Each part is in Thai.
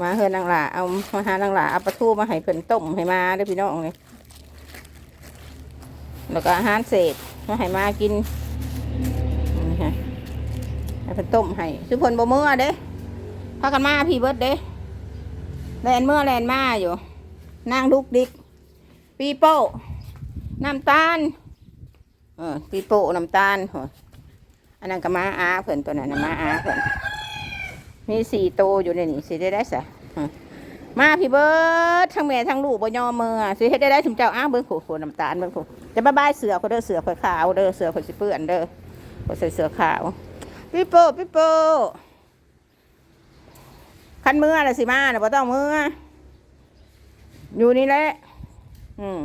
มาเฮือนนางหลาเอามาหานางหลาเอาปลาทูมาให้เพิ่นต้มให้มาเด้พี่น้องเลยแล้วก็อาหารเศษมาให้มากินนี่ฮะให้เพิ่นต้มให้คือเพิ่นบ่เมื่อเด้พากันมาพี่เบิร์ดเด้แลนเมื่อแลนมาอยู่นางลูกดิก ปีโป้น้ำตาลเออปีโป้น้ำตาลอันนั้นก็มาอาเพิ่นตัวนั้นนมาอาเพิ่น มีสี่โตวอยู่ในนี้สิได้ได้สะมาพี่เบิร์ดทั้งแม่ทั้งลูกบ่ยอมมือสิเฮ็ดได้ได้ถึงเจ้าอ้างเบิ่งผู้ผู้น้ำตาลเบิ่งผู้จะบายบายเสือเขาเด้อเสือเพิ่นขาวเด้อเสือเพิ่นสิเปื้อนเด้อเขาใส่เสือขาวพี่โป้พี่โป้คันมือละสิมาน่ะบ่ต้องมืออยู่นี่แหละอืม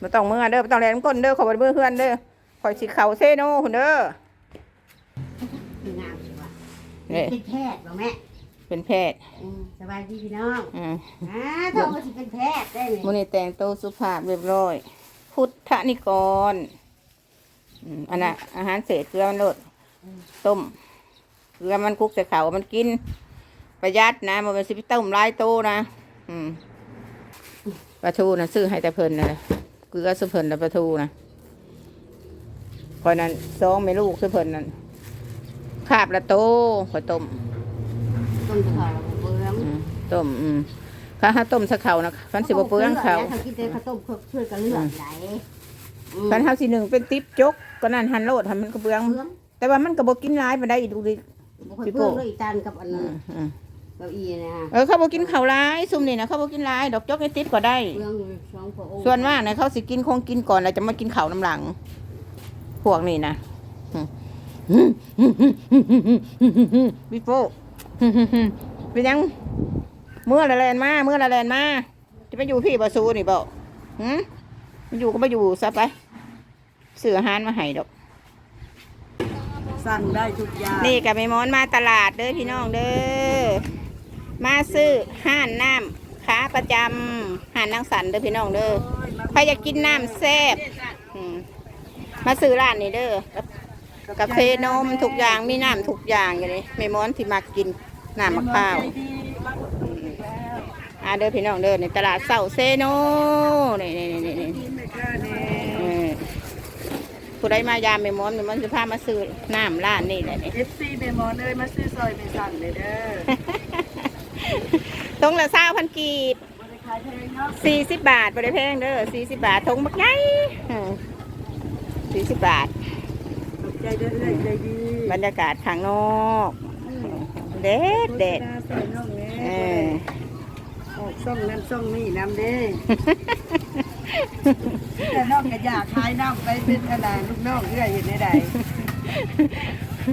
บ่ต้องมือเด้อบ่ต้องแลนก้นเด้อขอบ่มือเพื่อนเด้อข่อยสิเข้าเซโนพุ่นเด้อ นี่เป็นแพทย์บ่แม่เป็นแพทย์อืมสบายดีพี่น้องอืมอ่าต้องมาสิเป็นแพทย์ได้ไหมมันนี่แต่งตัวสุภาพเรียบร้อย พุทธนิกรอืมอันน่ะอาหารเศษเกลือมันโลดต้มเกลือมันคลุกใส่เขาวมันกิน ประหยัดนะมันเป็นสิบต้มหลายโตนะ อืมปลาทูนะซื้อให้แต่เพิ่นนะเกลือซื้อเพิ่นแล้วปลาทูนะคอยนั้นซองไม่ลูกซื้อเพิ่นนั่น คาบละโตคอยต้มต้มข้าวเปลืองอืมต้มอืมข้าหาต้มสะเขานะฟันสิบเปลืองเขาเขากินแต่ข้าวต้มเพื่อกันเลือดไหลอืมคันเฮาสิหนึ่งเป็นติ๊บจกก็นั่นหันโลดหันมันก็เบือง เปลืองแต่ว่ามันก็บ่กินหลายปานใดอีดูดิบ่ค่อยเปลืองด้วยอีตานกับอันอืนั้นมอืมเก้าอี้นะฮะเออเขาบ่กินข้าวหลายซุมนี่นะเขาบ่กินหลายดอกจกในติ๊บก็ได้ เปลืองสองพระองค์ส่วนมากเนี่ยเขาสิกินคงกินก่อนแล้วจะมากินข้าวน้ำหลัง พวกนี้นะ บิโป้เป็นยัง เมื่อละแลนมา เมื่อละแลนมาจะไปอยู่พี่บาซูนี่บ่หืมมันอยู่ก็มาอยู่ซะไปเสืออาหารมาให้ดอก สั่งได้ทุกอย่าง นี่กับแม่มอนมาตลาดเด้อพี่น้องเด้อ มาซื้อห้านน้ำค้าประจำห้านนางสันเด้อพี่น้องเด้อใครอยากกินน้ำแซ่บอืมมาซื้อร้านนี้เด้อ กาแฟนมทุกอย่างมีน้ำทุกอย่างอยู่นี่แม่มอนที่มากินน้ำมะพร้าวอ่าเด้อพี่น้องเด้อในตลาดเสาเซโนนี่นี่นี่นี่เออผู้ใดมายามแม่มอนแม่มอนจะพามาซื้อน้ำร้านนี่แหละนี่เอฟซีเมมอนเลยมาซื้อซอยเมสั่งเลยเด้อทงละเศร้าพันกีบบริขายแพงเนาะสี่สิบบาทบริแพงเด้อสี่สิบบาททงบักใหญ่สี่สิบบาทขอบ ใจเด้อเอ้ยใจดีบรรยากาศข้างนอกเด็ดเด็ดโฆษณาใส่น้องแม่เออออกซ่องนั้นซ่องนี่น้ำเด้แต่น้องก็อยากขายน้ำไปเป็นขนาดลูกน้องเอื้อยเห็นได้ใด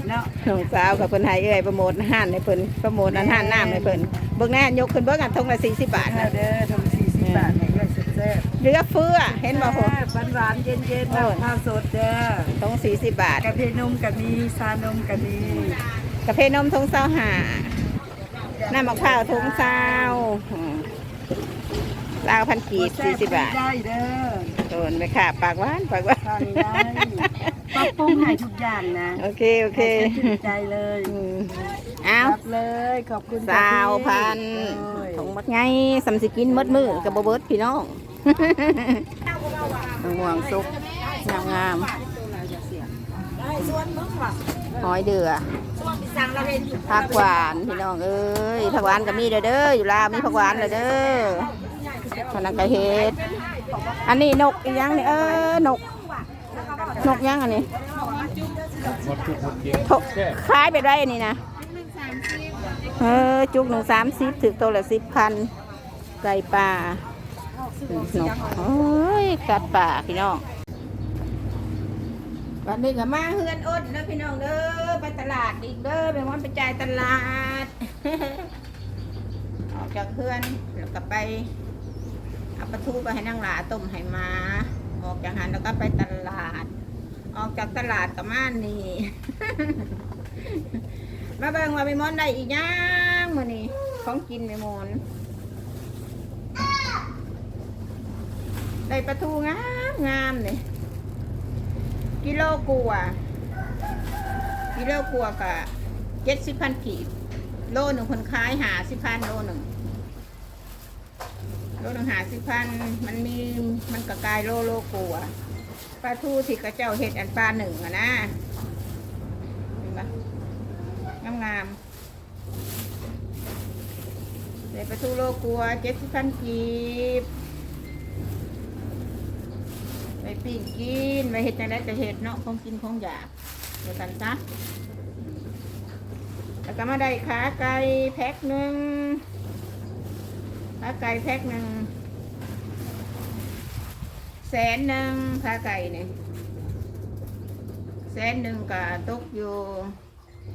เนาะน้องสาวกับเพิ่นให้เอ้ยโปรโมทอาหารให้เพิ่นโปรโมทอาหารน้ำให้เพิ่นเบิ่งแน่ยกขึ้นเบิ่งกันทงละสี่สิบบาทเอานะเด้อทำสี่สิบบาทให้เอื้อย แซ่บเหลือเฟือๆเห็นบ่โหหวานหวานๆเย็นเย็นๆโอ้ยน้ำข้าวสดเด้อทงสี่สิบบาทกาแฟนมกับมีชานมกับมีกาแฟนมทงเศร้าหาน้ำมะพร้าวทงเศร้าลาวพันกีบสี่สิบบาทได้เด้อโดนไปค่ะปากหวานปากหวานสั่งได้ปรับปรุงให้ทุกอย่างนะโอเคโอเคให้ชื่นใจเลยอืมเอารับเลยขอบคุณสาวพันโอ้ยถงมักไงสำสิกินมดมือกับบเบิร์ดพี่น้อง ห่วงสุกงามงามหอยเดือผักหวานพี่น้องเอ้ยผักหวานก็มีเด้อเด้ออยู่ลาวมีผักหวานเด้อเด้อพนักกะเฮ็ดอันนี้นกอีหยังนี่เออนก นกยังอันนี้โถคล้ายไปได้อันนี้นะเออจุกหนึ่งสามสิบถึงตัวละสิบพันไก่ป่า นกโอ้ยกัดป่าพี่น้องวันนี้ก็มาเฮือนอดเด้อพี่น้องเด้อไปตลาดอีกเด้อไปวันไปจ่ายตลาด ออกจากเฮือนแล้วก็ไปเอาปลาทูไปให้นางหลาต้มให้มาออกจากหันแล้วก็ไปตลาด ออกจากตลาดกับม่านนี่มาเบิ่งว่าไปมอนได้อีกย่างมื้อนี้ของกินไปมอน ได้ปลาทูงามงามเลยกิโลกัวกิโลกัวกะเจ็ดสิบพันกีบโลหนึ่งคนขายหาสิบพันโลหนึ่งโลหนึ่งหาสิบพันมันมีมันกระกายโลโลกัวปลาทูที่กระเจ้าเห็ดอันปลาหนึ่งอะนะเห็นปะงามงามๆเลยปลาทูโลกัวเจ็ดสิบพันกีบ ไปปิ้งกินไปเห็ดจังไดจะเห็ดเนาะของกินของอยากเดี๋ยวกันซะแล้วก็มาได้ขาไก่แพ็คหนึ่งขาไก่แพ็คหนึ่งแสนหนึ่งขาไก่เนี่ยแสนหนึ่งก็ตกอยู่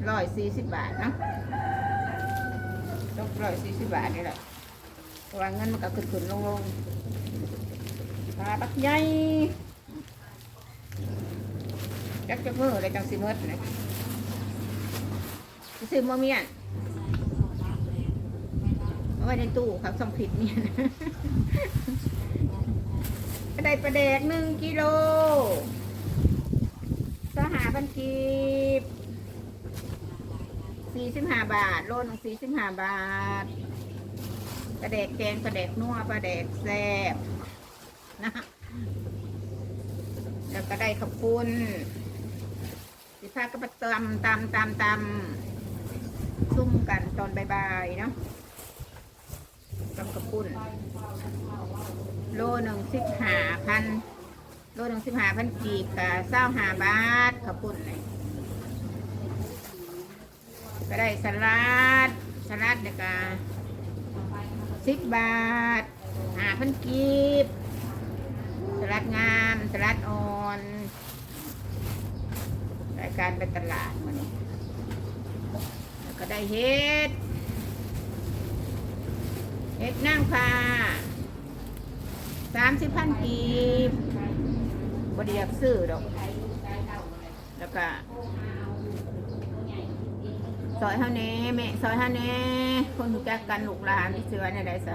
ร้อยสี่สิบบาทนะตกร้อยสี่สิบบาทนี่แหละเพราะว่าเงินมันก็ขึ้นขึ้นลงลง ปลาปักใหญ่จักจักมือเลยจังสิเมิดเลยซื้อมาเมียนเอาไว้ในตู้ครับส่งผิดเมียนกระไดประแดกหนึ่งกิโลสหาพันกีบสี่สิบห้าบาท โลนึงสี่สิบห้าบาทประแดกแกงประแดกนัวประแดกแซ่บ นะแล้วก็ได้ขับปุ้นสิพาก็ไปตำตำตำตำซุ่มกันตอนบ่ายๆเนาะกับกระปุ่นโลหนึ่งสิบห้าพันโลหนึ่งสิบห้าพันกีบกับเศร้าหาบาทกระปุ่นเลยก็ได้สลัดสลัดเนี่ยก็สิบบาทห้าพันกีบ ลัดงามสลัดอ่อน รายการไปตลาดมาเนี่ยแล้วก็ได้เห็ดเห็ดนางฟ้าสามสิบพันกีบบไดีอยากซื้อดอก แล้วก็ซอยเท่านี้แม่ซอยเท่านี้คนจักกันลูกหลานที่ซื้อในใดซะ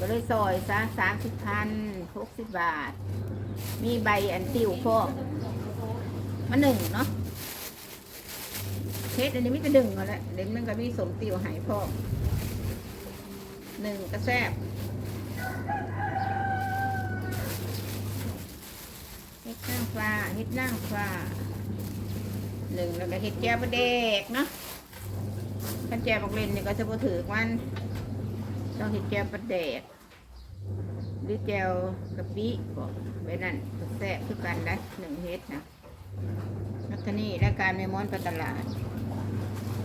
ก็เลยซอยซะสามสิบพันหกสิบบาท มีใบอันติวพวกมาหนึ่งเนาะเฮ็ดอันนี้ไมแต่จะดึงเอาแหละเด็กมันก็มีสมติวหายพ่อหนึ่งก็แซบเฮ็ดนั่งฟ้าเฮ็ดนั่งฟ้าหนึ่งแล้วก็เฮ็ดแก้วประเด็กเนาะขันแจบอกเล่นนี่ก็จะบ่ถือมัน ต้องเฮ็ดแก้วประเดกหรือแก้วกะปิบอกไว้นั่นแซ่บคือกันได้หนึ่งเฮ็ดนะนักนี่และการเมมอนไปตลาด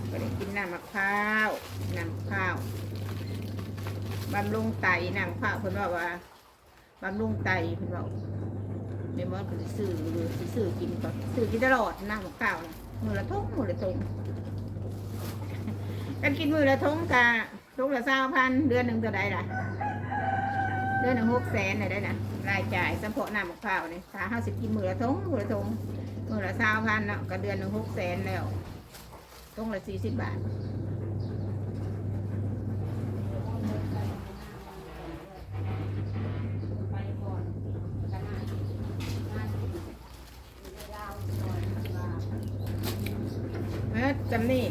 ก็ได้กินน้ำมะพร้าวน้ำมะพร้าวบำรุงไตน้ำมะพร้าวเพิ่นว่าว่าบำรุงไตเพิ่นว่าเมมอนก็สิซื้อสิซื้อกินก่อนซื้อกินตลอดน้ำมะพร้าวมือละทงมือละทงกันกินมือละทงกะ ทงละสามพันเดือนหนึ่งเท่าไรล่ะ เดือนหนึ่งหกแสนได้นะรายจ่ายเฉพาะน้ำมะพร้าวนี่ถ้าห้าสิบกินมือละทงมือละทงมือละสามพันเนาะก็เดือนหนึ่งหกแสนแล้วทงละสี่สิบบาท เออจำนี่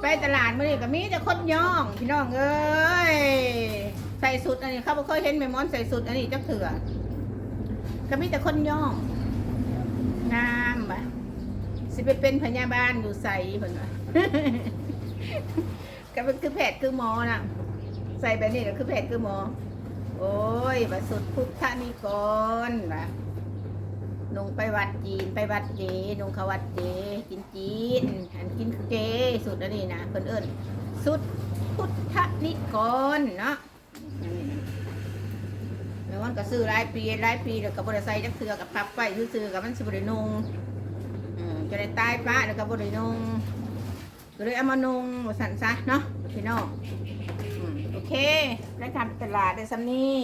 ไปตลาดมื่อนี้ก็มีแต่คนย่องพี่น้องเอ้ยใส่สุดอันนี้เขาบ่เคยเห็นแม่มอนใส่สุดอันนี้จักเถื่อก็มีแต่คนย่องงามบะสิไปเป็นพยาบาลอยู่ใส่เพิ่นว่าก็เป็นคือแพทย์คือหมอน่ะใส่แบบนี้ก็คือแพทย์คือหมอ โอ้ยบสุดพุทธนิกรว่ะ นุงไปวัดจีนไปวัดเจนุงเขาวัดเจกินจีนอันกินเจสุดอันนี้นะเพิ่นเอิ้นสุดพุทธนิกรเนาะอืมแล้วมันก็ซื้อหลายปีหลายปีแล้วก็บ่ได้ใส่จักเทื่อกับพับไปซื่อๆกับมันสิบ่ได้นุงอืมจะได้ตายป้าแล้วก็บรินงก็เลยเอามานุงสันซะเนาะพี่น้องโอเคได้ทำตลาดได้ซ้ำนี่